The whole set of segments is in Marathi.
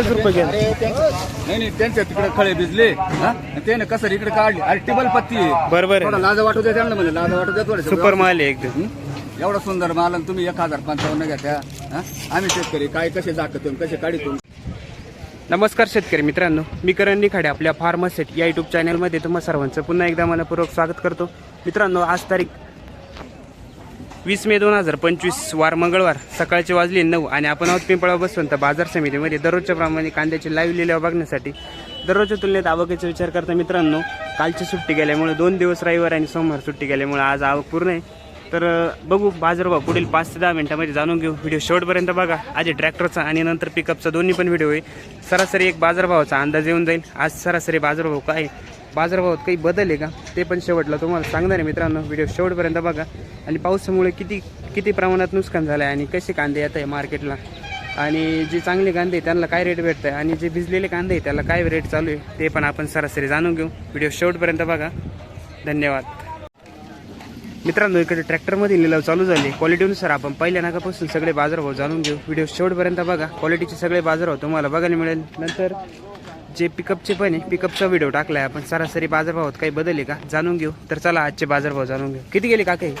पन्नास रुपये गेला. नाही नाही त्यांच्या तिकडे खळे भिजले हा? आणि त्याने कसं इकडे काढली? अरे टिबल पत्ती आहे. बरोबर थोडा आहे लाज वाटू दे त्यांना म्हणजे लाज वाटू दे थोडं सुपर माल आहे एकदम एवढा सुंदर माल आणि तुम्ही एक हजार पंचावन्न घेत्या हा? आम्ही शेतकरी काय कसे जाकतून कसे काढितून नमस्कार शेतकरी मित्रांनो मी करण निखाडे आपल्या फार्मासेट या युट्यूब चॅनलमध्ये तुम्हा सर्वांचं पुन्हा एकदा मनपूर्वक स्वागत करतो. मित्रांनो आज तारीख वीस मे दोन हजार पंचवीस वार मंगळवार. सकाळचे वाजले नऊ आणि आपण आहोत पिंपळा बसवंत बाजार समितीमध्ये. दररोजच्या प्रमाणे कांद्याचे लाईव्ह लिलाव बघण्यासाठी. दररोजच्या तुलनेत आवकेचा विचार करता मित्रांनो कालची सुट्टी गेल्यामुळे दोन दिवस रविवार आणि सोमवार सुट्टी गेल्यामुळे आज आवक पूर्ण आहे. तर बघू बाजारभाव पुढील पाच ते दहा मिनटामध्ये जाणून घेऊ. व्हिडिओ शेवटपर्यंत बघा. आधी ट्रॅक्टरचा आणि नंतर पिकअपचा दोन्ही पण व्हिडिओ आहे. सरासरी एक बाजारभावाचा अंदाज येऊन जाईल. आज सरासरी बाजारभाव काय आहे? बाजारभावात काही बदल आहे का? ते पण शेवटला तुम्हाला सांगणार आहे मित्रांनो. व्हिडिओ शेवटपर्यंत बघा. आणि पावसामुळे किती किती प्रमाणात नुकसान झालं आहे आणि कसे कांदे येत आहे मार्केटला? आणि जे चांगले कांदे आहे त्यांना काय रेट भेटतं आहे आणि जे भिजलेले कांदे आहे त्याला काय रेट चालू आहे? ते पण आपण सरासरी जाणून घेऊ. व्हिडिओ शेवटपर्यंत बघा. धन्यवाद. मित्रांनो इकडे ट्रॅक्टरमध्ये लिलाव चालू झाले. क्वालिटीनुसार आपण पहिल्या नागापासून सगळे बाजारभाव जाणून घेऊ. व्हिडिओ शेवटपर्यंत बघा. क्वालिटीचे सगळे बाजारभाव तुम्हाला बघायला मिळेल. नंतर जे पिकअपचे पण आहे पिकअपचा व्हिडिओ टाकलाय आपण. सरासरी बाजारभावात काही बदल आहे का? जाणून घेऊ. तर चला आजचे बाजारभाव जाणून घेऊ. किती गेले काका? हे?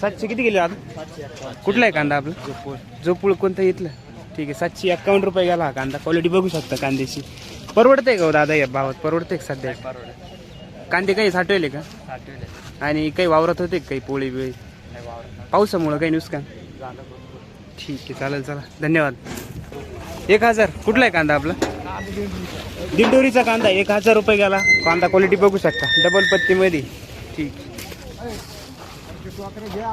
सातशे किती गेले आता? कुठला आहे कांदा आपला? जोपूळ कोणतं इथलं? ठीक आहे सातशे एक्कावन्न रुपये गेला हा कांदा. क्वालिटी बघू शकता कांद्याची. परवडते का हो दादा या भावात? परवडते का सध्या? कांदे काही साठवले का? आणि काही वावरात होते का काही पोळी बिळी? पावसामुळं काही नुकसान? ठीक आहे चालेल चला. धन्यवाद. एक हजार. कुठला आहे कांदा आपला? दिंडोरीचा कांदा एक हजार रुपये गेला. कांदा क्वालिटी बघू शकता. डबल पत्तीमध्ये ठीक.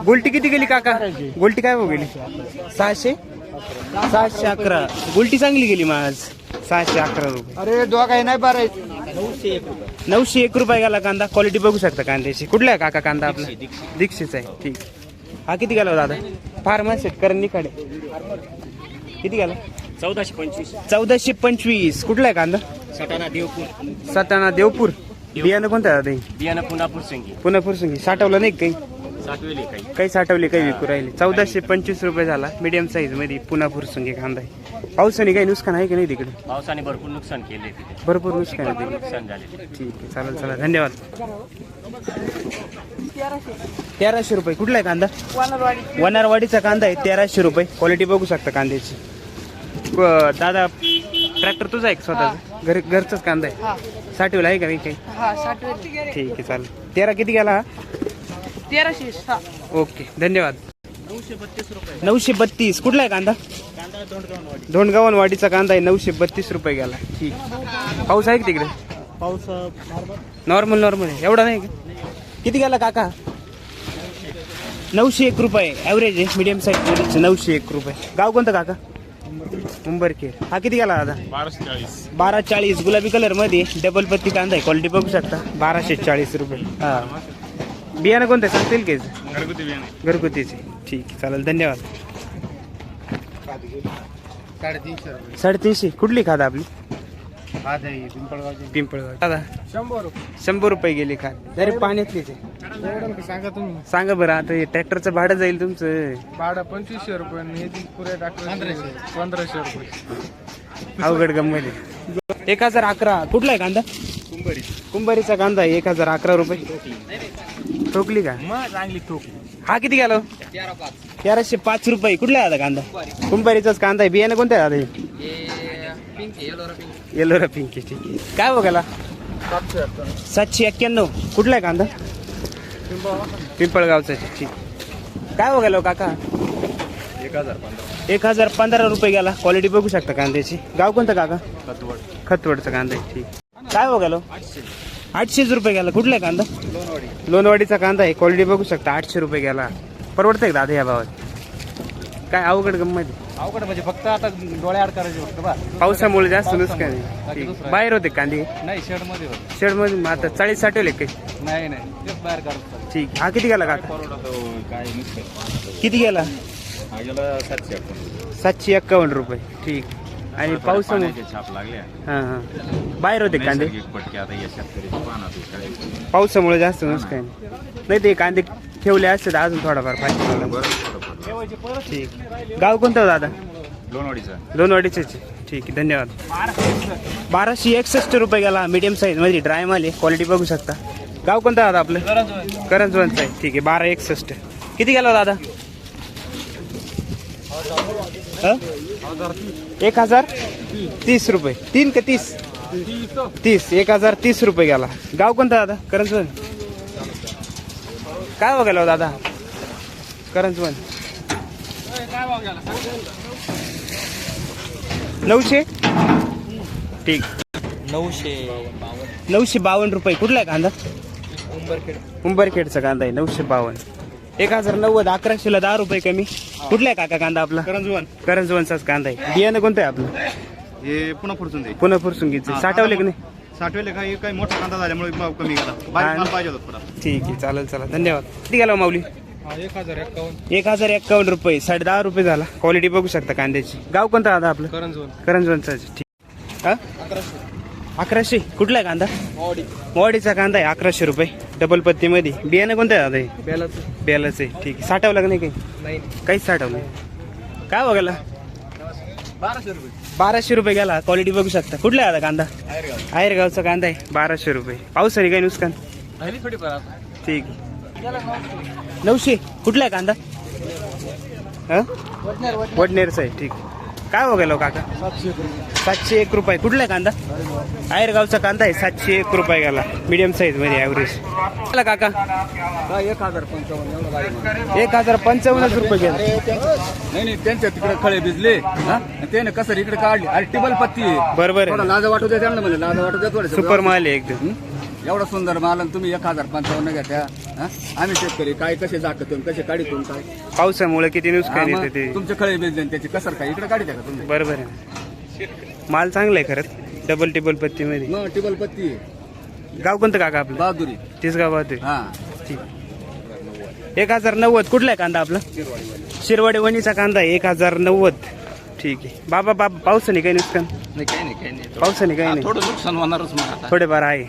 गोल्टी किती गेली काका? गोल्टी काय गेली? सहाशे. सहाशे अकरा. गोल्टी चांगली गेली आज. सहाशे अकरा रुपये. अरे दोघा नाही बरं. नऊशे एक रुपये गेला कांदा. क्वालिटी बघू शकता कांद्याची. कुठला आहे काका कांदा आपला? दीक्षितचा आहे. ठीक. हा किती गेला हो दादा? फार्मर शेतकऱ्यांनी निखाडे किती गेला? चौदाशे पंचवीस. चौदाशे पंचवीस. कुठला आहे कांदा? सटाणा देवपूर. साताना देवपूर. बियाणं कोणतं आहे दादा हे? बियाणं पुनापूर संगी पुन्हा फुरसंगी साठवलं नाही का काही? साठवेले काही. काही साठवले काही विकू राहिले. चौदाशे पंचवीस रुपये झाला. मीडियम साईजमध्ये पुन्हा फुरसंगी कांदा आहे. पावसाने काही नुकसान आहे की नाही तिकडे? पावसाने भरपूर नुकसान केले तिथे. भरपूर नुकसान आहे. तिकडे नुकसान झाले ठीक आहे चालेल चला धन्यवाद. तेराशे रुपये. कुठला आहे कांदा? वनारवाडीचा कांदा आहे. तेराशे रुपये. क्वालिटी बघू शकता कांद्याची. दादा ट्रॅक्टर तुझा आहे का स्वतःचा? घर घरचाच कांदा आहे? साठवला आहे का नाही काही? हा साठ वेळ. ठीक आहे चालेल. तेरा किती गेला हा? तेराशे सहा ओके धन्यवाद. नऊशे बत्तीस. कुठला आहे कांदा? धोंडगावन वाडीचा कांदा आहे. नऊशे बत्तीस रुपये गेला. ठीक पाऊस आहे का तिकडे? पाऊस नॉर्मल नॉर्मल आहे. एवढा नाही का? किती गेला काका? नऊशे एक रुपये. ॲव्हरेज आहे. मिडियम साईज नऊशे एक रुपये. गाव कोणतं काका? उंबरखेड हा किती गेला दादा? बाराशे चाळीस बारा चाळीस गुलाबी कलरमध्ये डबल पत्ती कांदा आहे. क्वालिटी बघू शकता. बाराशे चाळीस रुपये. हा. बियाणं कोणतं आहे? सांगता येईल का? घरगुती बियाणे घरगुतीचे. ठीक आहे. चालेल. धन्यवाद. साडेतीनशे साडेतीनशे. कुठली खाद आपली? पिंपळगाव. दादा शंभर शंभर रुपये गेली खाद. अरे पाण्यातलीच आहे सांगा तुम्ही. सांगा बरं आता हे ट्रॅक्टरचं भाडं जाईल तुमचं. भाडं पंचवीसशे रुपये आणि हे टाकलं पंधराशे. रुपये. अवघड गंमत एक हजार अकरा. कुठला आहे कांदा? कुंभारी. कुंभारीचा कांदा आहे एक हजार अकरा रुपये. ठोकली का? मग चांगली ठोक. हा किती गेलो? तेराशे पाच. रुपये. कुठला आहे आता कांदा? कुंभारीचाच कांदा आहे. बियाणं कोणतं आहे आता येलोरा पिंक. आहे, ठीक आहे. काय बघायला सातशे एक्क्याण्णव. कुठला आहे कांदा? पिंपळगावचा आहे, ठीक. काय बघायला हो, काका एक हजार पंधरा एक हजार पंधरा रुपये गेला. क्वालिटी बघू शकता कांद्याची. गाव कोणतं काका? खतवड खतवडचा कांदा आहे ठीक. काय हो? आठशे आठशेच रुपये गेला. कुठला आहे कांदा? लोणवाडीचा कांदा आहे. क्वालिटी बघू शकता. आठशे रुपये गेला. परवडतंय का दादा या भावात? काय अवघड गंमत आहे. अवघड म्हणजे फक्त आता डोळ्याआड करायचे फक्त बा? पावसामुळे जास्त नुकसान आहे. ठीक. बाहेर होते कांदे? नाही शेडमध्ये होत. शेडमध्ये आता चाळीस साठवले काही? नाही नाही. तेच बाहेर काढतो ठीक. हा किती गेला काका? काय नुकसान किती गेला? हा सातशे सातशे एक्कावन्न रुपये. ठीक. आणि पावसामुळे? पाण्याचे छाप लागले. हां हां. बाहेर होते कांदे? पटके आता या पावसामुळे जास्त नुकसान नाही ते कांदे ठेवले असते तर अजून थोडाफार फायदा झाला. बरं. ठीक. गाव कोणतं दादा? लोणवाडीचा लोणवाडीचे ठीक आहे. धन्यवाद. बाराशे एकसष्ट रुपये गेला मीडियम साईजमध्ये. ड्राय माल आहे क्वालिटी बघू शकता. गाव कोणतं दादा आपलं? करंजवनचं आहे. ठीक आहे बारा एकसष्ट. किती गेला दादा? हं? एक हजार तीस रुपये. तीन का तीस? तीस. एक हजार तीस रुपये गेला. गाव कोणतं दादा? करंजवन काय गेला हो दादा? करंजवन नऊशे? ठीक. नऊशे नऊशे बावन्न रुपये. कुठला आहे कांदा? उंबरखेडचा कांदा आहे. नऊशे बावन्न. एक हजार नव्वद अकराशेला दहा रुपये कमी. कुठला आहे काका कांदा आपला? करंजवन करंजवनचाच कांदा आहे. बियाणं कोणतं आहे आपलं? हे पुन्हा पुढचून दे पुन्हा फुरसून घ्यायचं साठवले की नाही साठवेले काही काही मोठा कांदा झाल्यामुळे भाव कमी गेला. बारीक माल पाहिजे होता थोडा. ठीक आहे चालेल चला धन्यवाद. किती गेला हो माऊली? एक हजार एक्कावन्न एक हजार एक्कावन्न रुपये. साडे दहा रुपये झाला. क्वालिटी बघू शकता कांद्याची. गाव कोणतं आता आपलं? करंजवन करंजवनचाच ठीक. हा? अकराशे. कुठला आहे कांदा? मोवाडीचा कांदा आहे. अकराशे रुपये. डबल पत्तीमध्ये. बियाणं कोणतं आहे आता हे? बेलाच. बेलाच आहे. ठीक. आहे साठवलं का नाही काही? नाही. काहीच साठवलं नाही. काय बघायला? बाराशे रुपये. बाराशे रुपये गेला. क्वालिटी बघू शकता. कुठला आहे आता कांदा? आयरगावचा कांदा आहे. बाराशे रुपये. पावसाने काही नुकसान राहिली थोडी ठीक. आहे. नऊशे कुठला आहे कांदा? हं? वडनेरचा आहे ठीक. काय हो काका? सातशे एक रुपये. कुठला आहे कांदा? आयरगावचा कांदा आहे सातशे एक रुपये गेला. मीडियम साईजमध्ये ॲव्हरेज कुठला काका. एक हजार पंचावन्न. एक हजार पंचावन्न रुपये गेला. नाही नाही त्यांच्या तिकडे खळे भिजले. हा? त्याने कसं इकडे काढली. अरे टिबल पत्ती. बरोबर लाज वाटू द्या त्यांना म्हणजे लाज वाटू द्या सुपर माल आहे एकदम. एवढा सुंदर माल आणि तुम्ही एक हजार पंचावन्न घ्या त्या हा? आम्ही शेतकरी काय कसे जाकतून कसे काढितून काय? पावसामुळे किती नुकसान येते ते. तुमचे खळे आणि त्याची कसर काय? इकडे काढित का तुम्ही? बरोबर आहे. माल चांगला आहे खरंच. डबल टेबल पत्तीमध्ये मग टिबल पत्ती आहे. गाव कोणतं काका आपलं? बहादुरी. तीस गावात हा. ठीक. एक हजार नव्वद. कुठला आहे कांदा आपला? शिरवाडी वणीचा कांदा आहे. एक हजार नव्वद. ठीक आहे. बाबा बाबा पावसाने काही नुकसान? नाही काही नाही काही नाही. पावसाने काही नाही. थोडं नुकसान होणारच मग आता. थोडेफार आहे.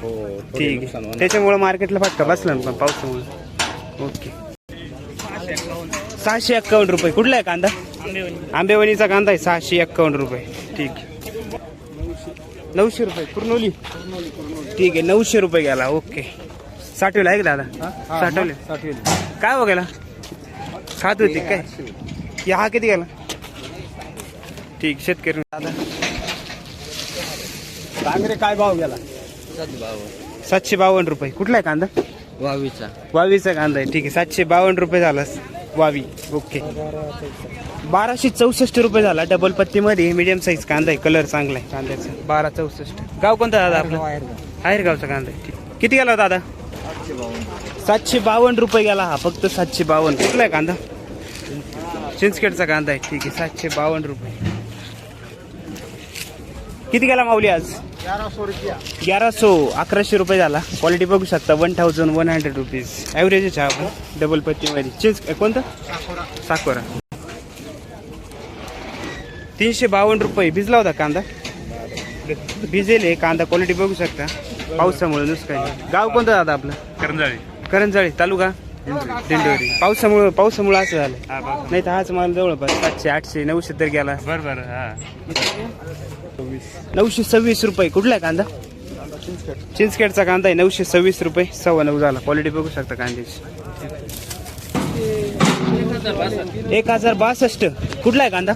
ठीक आहे. त्याच्यामुळे मार्केटला फटका बसला ना पण पावसामुळे. ओके. सहाशे एक्कावन्न रुपये. कुठला आहे कांदा? आंबेवणीचा कांदा आहे. सहाशे एक्कावन्न रुपये. ठीक आहे. नऊशे रुपये. कुर्नोली? ठीक आहे. नऊशे रुपये गेला. ओके. साठवला आहे का दादा? साठवले. काय हो गेला? खात होती काय? या हा किती गेला? ठीक शेतकरी दादा कांगरे काय भाव गेला? सातशे बावन्न रुपये. कुठला आहे कांदा? वावीचा. वावीचा कांदा आहे. ठीक आहे सातशे बावन्न रुपये झाला. वावी. ओके. बाराशे चौसष्ट रुपये झाला डबल पत्तीमध्ये. मीडियम साईज कांदा आहे. कलर चांगला आहे कांद्याचा. बारा चौसष्ट. गाव कोणतं दादा आपलं? आहेरगावचा कांदा आहे. ठीक. किती गेला दादा? सातशे बावन्न रुपये गेला हा. फक्त सातशे बावन्न. कुठला आहे कांदा? चिंचखेडचा कांदा आहे. ठीक आहे सातशे बावन्न रुपये. किती गेला माऊली आज? ग्यारा सो अकराशे रुपये झाला. क्वालिटी बघू शकता. One thousand one hundred rupees ॲव्हरेजच आहे आपण डबल पत्तीमध्ये चीज कोणतं? साकोरा तीनशे बावन्न रुपये. भिजला होता कांदा? भिजेल आहे. कांदा क्वालिटी बघू शकता. पावसामुळे नुसकान गाव कोणतं दादा आपलं? करंजाळी. करंजाळी. तालुका? दिंडोरी. पावसामुळे पावसामुळे असं झालं. नाही तर हाच माल जवळपास सातशे आठशे नऊशे तर गेला. बरं बरं हा. नऊशे सव्वीस रुपये. कुठला आहे कांदा? चिंचखेडचा कांदा आहे. नऊशे सव्वीस रुपये. सव्वा नऊ झाला. क्वालिटी बघू शकता कांद्याची. एक हजार बासष्ट. कुठला आहे कांदा?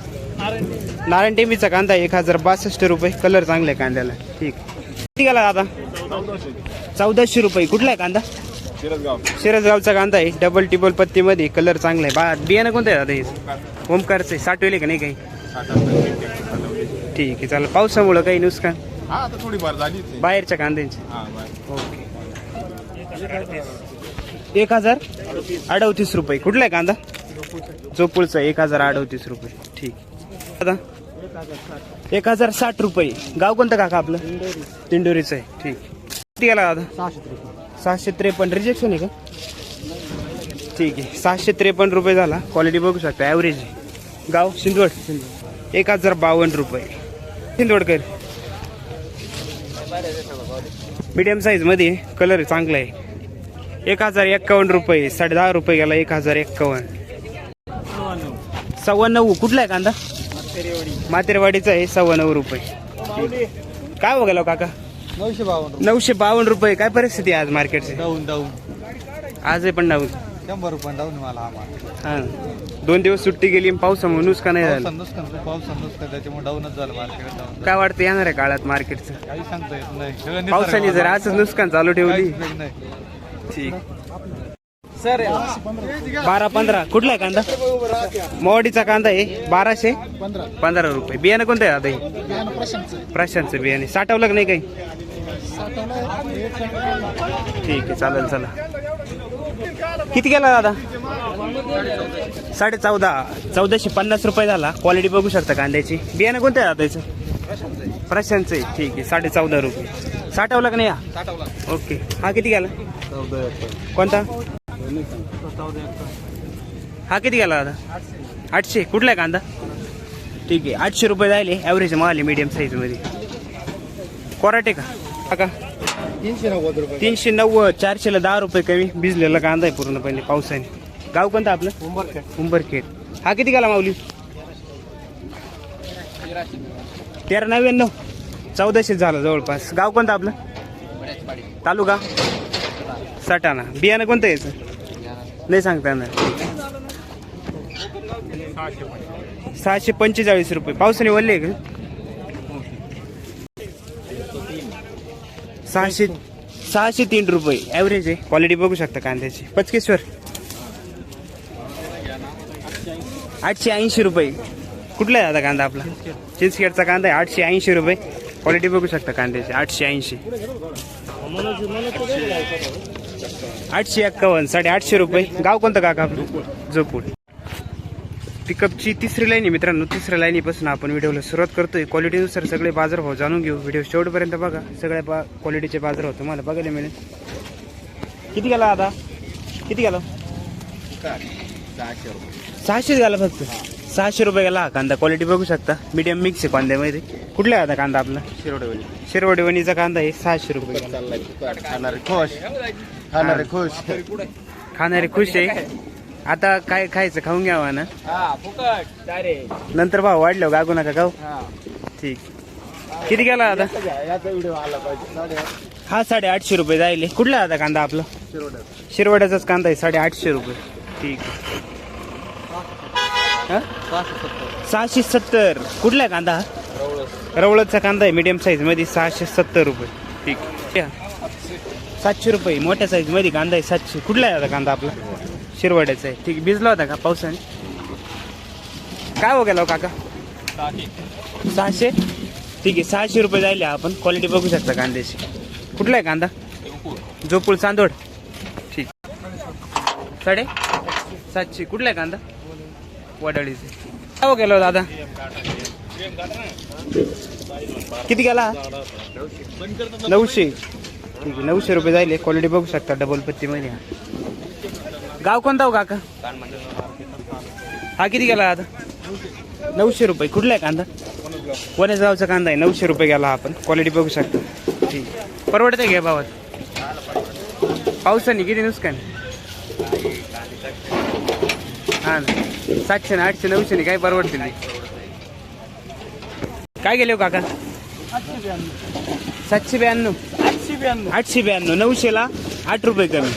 नारायण टेंबीचा कांदा एक हजार बासष्ट रुपये. कलर चांगला आहे कांद्याला. ठीक. किती गेला दादा? चौदाशे रुपये. कुठला आहे कांदा? शिरसगावचा कांदा आहे. डबल टिबल पत्तीमध्ये. कलर चांगला आहे. बा बियाणं कोणतं आहे दादा हे? ओमकारचं साठवेले का नाही काही? ठीक आहे चालेल. पावसामुळं काही नुकसान हा आता थोडीफार झाली बाहेरच्या कांद्यांचे. हा ओके. एक हजार अडवतीस रुपये. कुठला आहे कांदा? चोपुळचा एक हजार अडवतीस रुपये. ठीक आता एक हजार साठ रुपये. गाव कोणतं काका आपलं? दिंडोरीचं आहे. ठीक किती गेला दादा? सहाशे त्रेपन्न. रिजेक्शन आहे का? ठीक आहे. सहाशे त्रेपन्न रुपये झाला. क्वालिटी बघू शकता. ॲव्हरेज गाव सिंदवड एक हजार बावन्न रुपये. सिंदवडकर मीडियम साईजमध्ये कलर चांगला आहे. एक हजार एक्कावन्न रुपये साडे दहा रुपये गेला एक हजार एक्कावन्न. सव्वा नऊ कुठला आहे कांदा? मातेरवाडीचा आहे सव्वा नऊ रुपये. काय बघायला काका? नऊशे बावन्न. नऊशे बावन्न रुपये. काय परिस्थिती आहे आज मार्केटची आज आहे पण डाऊन शंभर रुपये डाऊन मला हा माल. हा. दोन दिवस सुट्टी गेली पावसामुळे नुसका नाही झालं? पाऊस नुकसान पाऊस नुकसान त्याच्यामुळे डाऊनच झालं मार्केट डाऊन काय वाटतं येणार आहे काळात मार्केटचं? काही सांगता येत नाही. सगळं निसर्ग पावसाने जर असंच नुकसान चालू ठेवली. काहीच उपयोग नाही. ठीक. बारा पंधरा. कुठला आहे कांदा? मोवाडीचा कांदा आहे बाराशे? पंधरा रुपये. बियाणं कोणतं आहे आता हे? प्रशांतचं बियाणे साठवलं का नाही काही? ठीक आहे चालेल चला किती गेला दादा? साडे चौदा. चौदाशे पन्नास रुपये झाला. क्वालिटी बघू शकता कांद्याची. बियाणं कोणतं आहे दादा प्रशांतचं आहे. ठीक आहे. साडे चौदा रुपये. साठवलं का नाही हा ओके हा किती गेला? कोणता? हा किती गेला दादा? आठशे. कुठला आहे कांदा? ठीक आहे. आठशे रुपये झाले ॲव्हरेज माल आहे मीडियम साईजमध्ये कोराटे का? हा का? तीनशे नव्वद रुपये तीनशे नव्वद चारशेला दहा रुपये कमी. भिजलेला कांदा आहे पूर्णपणे पावसाने. गाव कोणतं आपलं? उंबरखेड. हा किती गेला माऊली? तेरा नव्याण्णव. चौदाशे झालं जवळपास. गाव कोणतं आपलं? तालुका? सटाणा. बियाणं कोणतं याचं? नाही सांगता येणार. सहाशे पंचेचाळीस रुपये. पावसाने वळले का? सहाशे सहाशे तीन रुपये. ॲव्हरेज आहे. क्वालिटी बघू शकता कांद्याची. पचकेश्वर. आठशे ऐंशी रुपये. कुठला आहे आता कांदा आपला? चिंचखेडचा कांदा आहे. आठशे ऐंशी रुपये. क्वालिटी बघू शकता कांद्याची. आठशे ऐंशी. आठशे एक्कावन्न साडे आठशे रुपये. गाव कोणतं काका आपलं? जोपूर पिकअपची तिसरी लाईन आहे मित्रांनो. तिसऱ्या लाईनीपासून आपण व्हिडिओला सुरुवात करतोय. क्वालिटीनुसार सगळे बाजारभाव जाणून घेऊ. व्हिडिओ शेवटपर्यंत बघा. सगळ्या बा क्वालिटीचे बाजारभाव तुम्हाला बघायला मिळेल. किती गेला आता? किती गेला? सहाशे रुपये सहाशेच गेला फक्त. सहाशे रुपये गेला हा कांदा. क्वालिटी बघू शकता. मीडियम मिक्स आहे कांद्यामध्ये. कुठला आता कांदा आपला? शिरोडवली शिरवडी वणीचा कांदा आहे. सहाशे रुपये गेला. चाललाय खाणारे खुश. खाणारे खुश. खाणारे खुश आहे. आता काय खायचं? खाऊन घ्यावा ना. नंतर भाव वाढलो गागू नका गाव ठीक. किती गेला आता? हा साडे आठशे रुपये जायले. कुठला आता कांदा आपला? शिरवड्याचाच कांदा आहे साडे आठशे रुपये. ठीक. हा? सहाशे सत्तर. कुठला आहे कांदा? हा रवळचा कांदा आहे मीडियम साईजमध्ये सहाशे सत्तर रुपये. ठीक. आहे. सातशे रुपये मोठ्या साईजमध्ये कांदा आहे सातशे. कुठला आहे आता कांदा आपला? शिरवाड्याचा आहे. ठीक आहे. भिजला होता का पावसाने? काय हो गेला हो काका? सहाशे? ठीक आहे सहाशे रुपये जायले आपण. क्वालिटी बघू शकता कांद्याची. कुठला आहे कांदा? जोपूळ चांदोड. ठीक. साडे सातशे. कुठला आहे कांदा? वडाळीचे. काय हो गेलो हो दादा? किती गेला? नऊशे. ठीक आहे नऊशे रुपये जायले. क्वालिटी बघू शकता डबल पत्तीमध्ये हा गाव कोणता हो काका? हा किती गेला आता? नऊशे रुपये. कुठला आहे कांदा? वनेस गावचा कांदा आहे. नऊशे रुपये गेला आपण. क्वालिटी बघू शकता. ठीक. परवडते घ्या भावात? पावसाने किती नुकसान हा ना. सातशे ना आठशे नऊशे काय परवडतील नाही. काय गेले हो काका? सातशे ब्याण्णव. आठशे ब्याण्णव. नऊशेला? आठ रुपये कमी.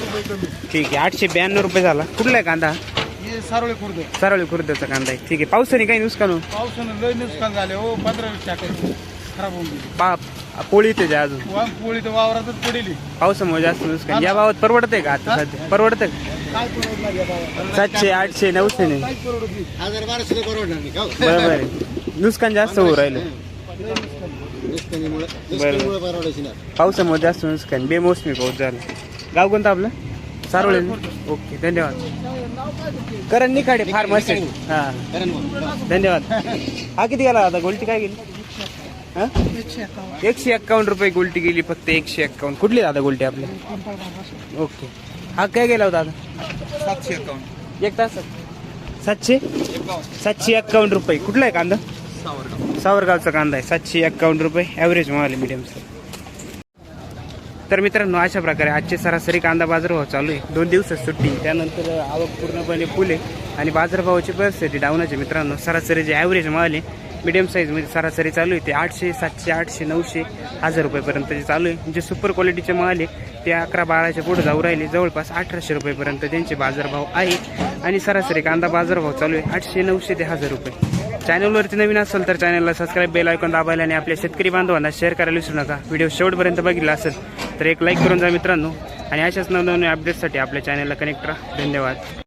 ठीक आहे आठशे ब्याण्णव रुपये झाला. कुठला आहे कांदा? हे सारोळे खुर्द. सरळ खुर्दचा कांदा आहे. ठीक आहे पावसाने काही नुकसान हो? पावसानं लय नुकसान झाले हो पंधरा वीस टाके खराब होऊन गेली. बाप पोळी ते अजून. वा- पोळी तर वावरातच पडली. पावसामुळे जास्त नुकसान. या भावात परवडतंय का आता सध्या? परवडतं का? काय परवडणार या गावात? सातशे आठशे नऊशे नाही. काहीच परवडत नाही. हजार बाराशे परवडणार नाही का बरोबर आहे. नुकसान जास्त होऊ राहिलं. परवडायची पावसामुळे जास्त नुकसान. बेमोसमी पाऊस झाला. गाव कोणतं आपलं? सारोळे ओके धन्यवाद. करण निखाडे फार्मसी हा. धन्यवाद. हा किती गेला आता? गोल्टी काय गेली? हा? एकशे एक्कावन्न रुपये गोल्टी गेली फक्त एकशे एक्कावन्न कुठली दादा गोल्टी आपली? ओके. हा काय गेला होता आता? सातशे अकाउंट एक तास. सातशे? सातशे एक्कावन्न रुपये. कुठला आहे कांदा? सावरगावचा कांदा आहे. सातशे एक्कावन्न रुपये. ॲव्हरेज माल मीडियमचा तर मित्रांनो अशा प्रकारे आजचे सरासरी कांदा बाजारभाव चालू आहे. दोन दिवसात सुट्टी त्यानंतर आवक पूर्णपणे फुले आणि बाजारभावाची परिस्थिती डाऊन आहे मित्रांनो. सरासरी जे ॲव्हरेज माल आहे मिडियम साईजमध्ये सरासरी चालू आहे. ते आठशे सातशे आठशे नऊशे हजार रुपयेपर्यंत चालू आहे. जे सुपर क्वालिटीचे माल आहे ते अकरा बाराच्या पुढे जाऊ राहिले. जवळपास अठराशे रुपयेपर्यंत त्यांचे बाजारभाव आहे. आणि सरासरी कांदा बाजारभाव चालू आहे. आठशे नऊशे ते हजार रुपये. चॅनलवरती नवीन असेल तर चॅनलला सबस्क्राईब बेल ऐकून दाबायला आणि आपल्या शेतकरी बांधवांना शेअर करायला विसरू नका. व्हिडिओ शेवटपर्यंत बघितला असेल तर एक लाईक करून जा मित्रांनो. आणि अशाच नवनवीन अपडेट्ससाठी आपल्या चॅनलला कनेक्ट राहा. धन्यवाद.